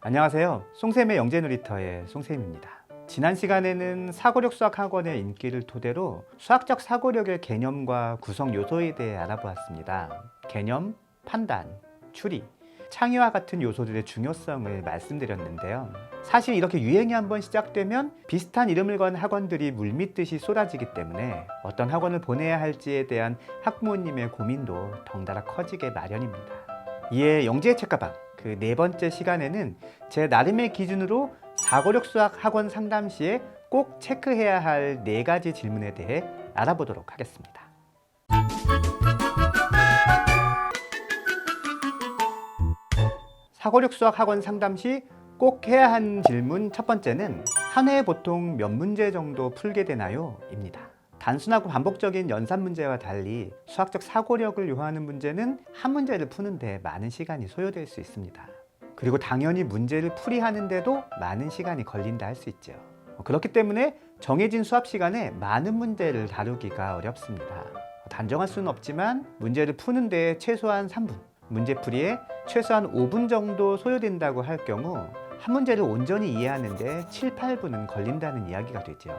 안녕하세요. 송쌤의 영재놀이터의 송쌤입니다. 지난 시간에는 사고력 수학 학원의 인기를 토대로 수학적 사고력의 개념과 구성 요소에 대해 알아보았습니다. 개념, 판단, 추리, 창의와 같은 요소들의 중요성을 말씀드렸는데요. 사실 이렇게 유행이 한번 시작되면 비슷한 이름을 건 학원들이 물밀듯이 쏟아지기 때문에 어떤 학원을 보내야 할지에 대한 학부모님의 고민도 덩달아 커지게 마련입니다. 이에 영재의 책가방 그 네 번째 시간에는 제 나름의 기준으로 사고력 수학 학원 상담 시에 꼭 체크해야 할 네 가지 질문에 대해 알아보도록 하겠습니다. 사고력 수학 학원 상담 시 꼭 해야 하는 질문 첫 번째는 한 해에 보통 몇 문제 정도 풀게 되나요? 입니다. 단순하고 반복적인 연산 문제와 달리 수학적 사고력을 요하는 문제는 한 문제를 푸는데 많은 시간이 소요될 수 있습니다. 그리고 당연히 문제를 풀이하는데도 많은 시간이 걸린다 할 수 있죠. 그렇기 때문에 정해진 수업 시간에 많은 문제를 다루기가 어렵습니다. 단정할 수는 없지만 문제를 푸는데 최소한 3분, 문제풀이에 최소한 5분 정도 소요된다고 할 경우 한 문제를 온전히 이해하는데 7, 8분은 걸린다는 이야기가 되죠.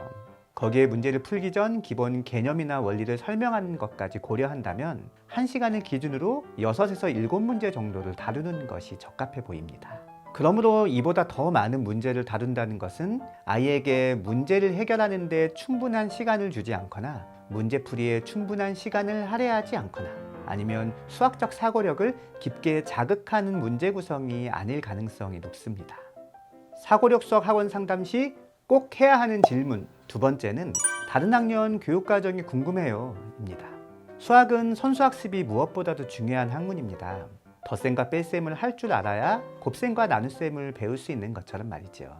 거기에 문제를 풀기 전 기본 개념이나 원리를 설명하는 것까지 고려한다면 1시간을 기준으로 6에서 7문제 정도를 다루는 것이 적합해 보입니다. 그러므로 이보다 더 많은 문제를 다룬다는 것은 아이에게 문제를 해결하는 데 충분한 시간을 주지 않거나 문제풀이에 충분한 시간을 할애하지 않거나 아니면 수학적 사고력을 깊게 자극하는 문제 구성이 아닐 가능성이 높습니다. 사고력 수학 학원 상담 시 꼭 해야 하는 질문 두 번째는 다른 학년 교육 과정이 궁금해요. 입니다. 수학은 선수학습이 무엇보다도 중요한 학문입니다. 덧셈과 뺄셈을 할 줄 알아야 곱셈과 나눗셈을 배울 수 있는 것처럼 말이죠.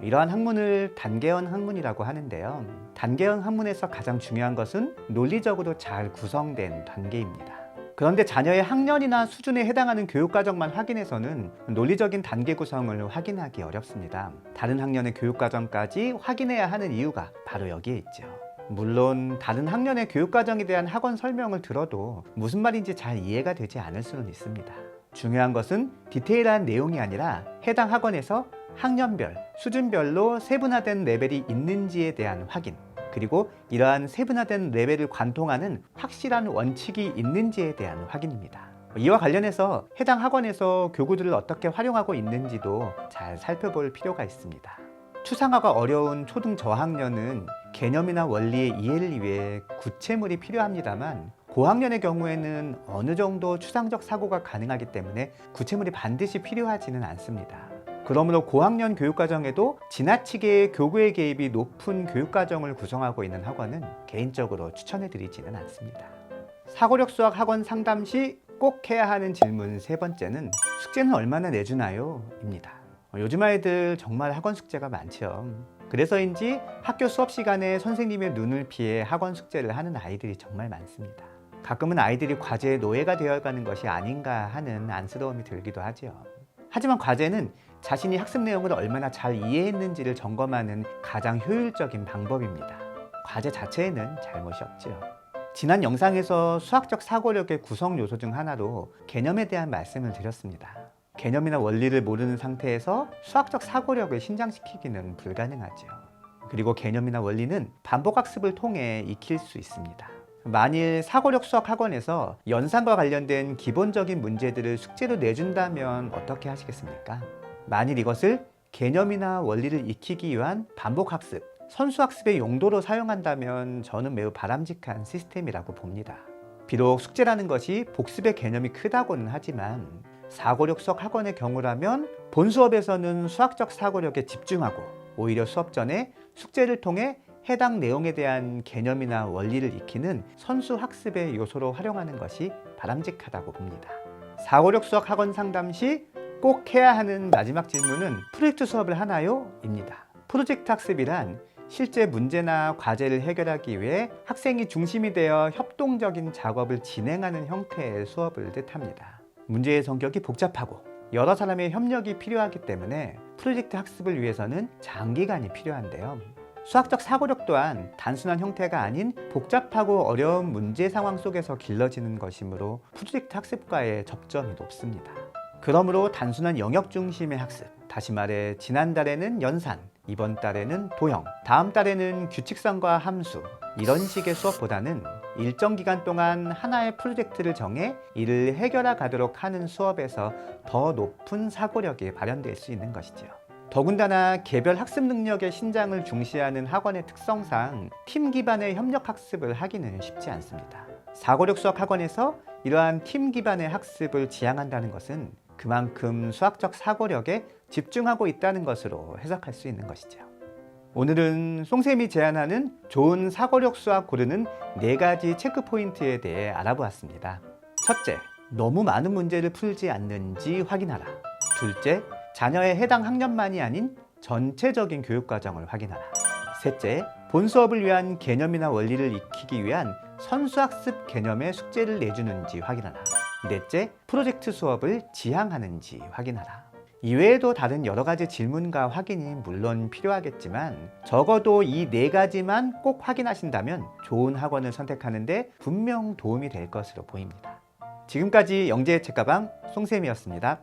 이러한 학문을 단계형 학문이라고 하는데요. 단계형 학문에서 가장 중요한 것은 논리적으로 잘 구성된 단계입니다. 그런데 자녀의 학년이나 수준에 해당하는 교육과정만 확인해서는 논리적인 단계 구성을 확인하기 어렵습니다. 다른 학년의 교육과정까지 확인해야 하는 이유가 바로 여기에 있죠. 물론 다른 학년의 교육과정에 대한 학원 설명을 들어도 무슨 말인지 잘 이해가 되지 않을 수는 있습니다. 중요한 것은 디테일한 내용이 아니라 해당 학원에서 학년별, 수준별로 세분화된 레벨이 있는지에 대한 확인, 그리고 이러한 세분화된 레벨을 관통하는 확실한 원칙이 있는지에 대한 확인입니다. 이와 관련해서 해당 학원에서 교구들을 어떻게 활용하고 있는지도 잘 살펴볼 필요가 있습니다. 추상화가 어려운 초등 저학년은 개념이나 원리의 이해를 위해 구체물이 필요합니다만 고학년의 경우에는 어느 정도 추상적 사고가 가능하기 때문에 구체물이 반드시 필요하지는 않습니다. 그러므로 고학년 교육과정에도 지나치게 교구의 개입이 높은 교육과정을 구성하고 있는 학원은 개인적으로 추천해드리지는 않습니다. 사고력 수학 학원 상담 시 꼭 해야 하는 질문 세 번째는 숙제는 얼마나 내주나요? 입니다. 요즘 아이들 정말 학원 숙제가 많죠. 그래서인지 학교 수업 시간에 선생님의 눈을 피해 학원 숙제를 하는 아이들이 정말 많습니다. 가끔은 아이들이 과제의 노예가 되어가는 것이 아닌가 하는 안쓰러움이 들기도 하지요. 하지만 과제는 자신이 학습 내용을 얼마나 잘 이해했는지를 점검하는 가장 효율적인 방법입니다. 과제 자체에는 잘못이 없지요. 지난 영상에서 수학적 사고력의 구성 요소 중 하나로 개념에 대한 말씀을 드렸습니다. 개념이나 원리를 모르는 상태에서 수학적 사고력을 신장시키기는 불가능하죠. 그리고 개념이나 원리는 반복학습을 통해 익힐 수 있습니다. 만일 사고력 수학 학원에서 연산과 관련된 기본적인 문제들을 숙제로 내준다면 어떻게 하시겠습니까? 만일 이것을 개념이나 원리를 익히기 위한 반복학습, 선수학습의 용도로 사용한다면 저는 매우 바람직한 시스템이라고 봅니다. 비록 숙제라는 것이 복습의 개념이 크다고는 하지만 사고력 수학 학원의 경우라면 본 수업에서는 수학적 사고력에 집중하고 오히려 수업 전에 숙제를 통해 해당 내용에 대한 개념이나 원리를 익히는 선수 학습의 요소로 활용하는 것이 바람직하다고 봅니다. 사고력 수학 학원 상담 시 꼭 해야 하는 마지막 질문은 프로젝트 수업을 하나요? 입니다. 프로젝트 학습이란 실제 문제나 과제를 해결하기 위해 학생이 중심이 되어 협동적인 작업을 진행하는 형태의 수업을 뜻합니다. 문제의 성격이 복잡하고 여러 사람의 협력이 필요하기 때문에 프로젝트 학습을 위해서는 장기간이 필요한데요. 수학적 사고력 또한 단순한 형태가 아닌 복잡하고 어려운 문제 상황 속에서 길러지는 것이므로 프로젝트 학습과의 접점이 높습니다. 그러므로 단순한 영역 중심의 학습, 다시 말해 지난달에는 연산, 이번 달에는 도형, 다음 달에는 규칙성과 함수 이런 식의 수업보다는 일정 기간 동안 하나의 프로젝트를 정해 이를 해결해 가도록 하는 수업에서 더 높은 사고력이 발현될 수 있는 것이지요. 더군다나 개별 학습 능력의 신장을 중시하는 학원의 특성상 팀 기반의 협력 학습을 하기는 쉽지 않습니다. 사고력 수학 학원에서 이러한 팀 기반의 학습을 지향한다는 것은 그만큼 수학적 사고력에 집중하고 있다는 것으로 해석할 수 있는 것이죠. 오늘은 송쌤이 제안하는 좋은 사고력 수학 고르는 네 가지 체크 포인트에 대해 알아보았습니다. 첫째, 너무 많은 문제를 풀지 않는지 확인하라. 둘째, 자녀의 해당 학년만이 아닌 전체적인 교육 과정을 확인하라. 셋째, 본 수업을 위한 개념이나 원리를 익히기 위한 선수학습 개념의 숙제를 내주는지 확인하라. 넷째, 프로젝트 수업을 지향하는지 확인하라. 이외에도 다른 여러 가지 질문과 확인이 물론 필요하겠지만 적어도 이 네 가지만 꼭 확인하신다면 좋은 학원을 선택하는데 분명 도움이 될 것으로 보입니다. 지금까지 영재의 책가방 송쌤이었습니다.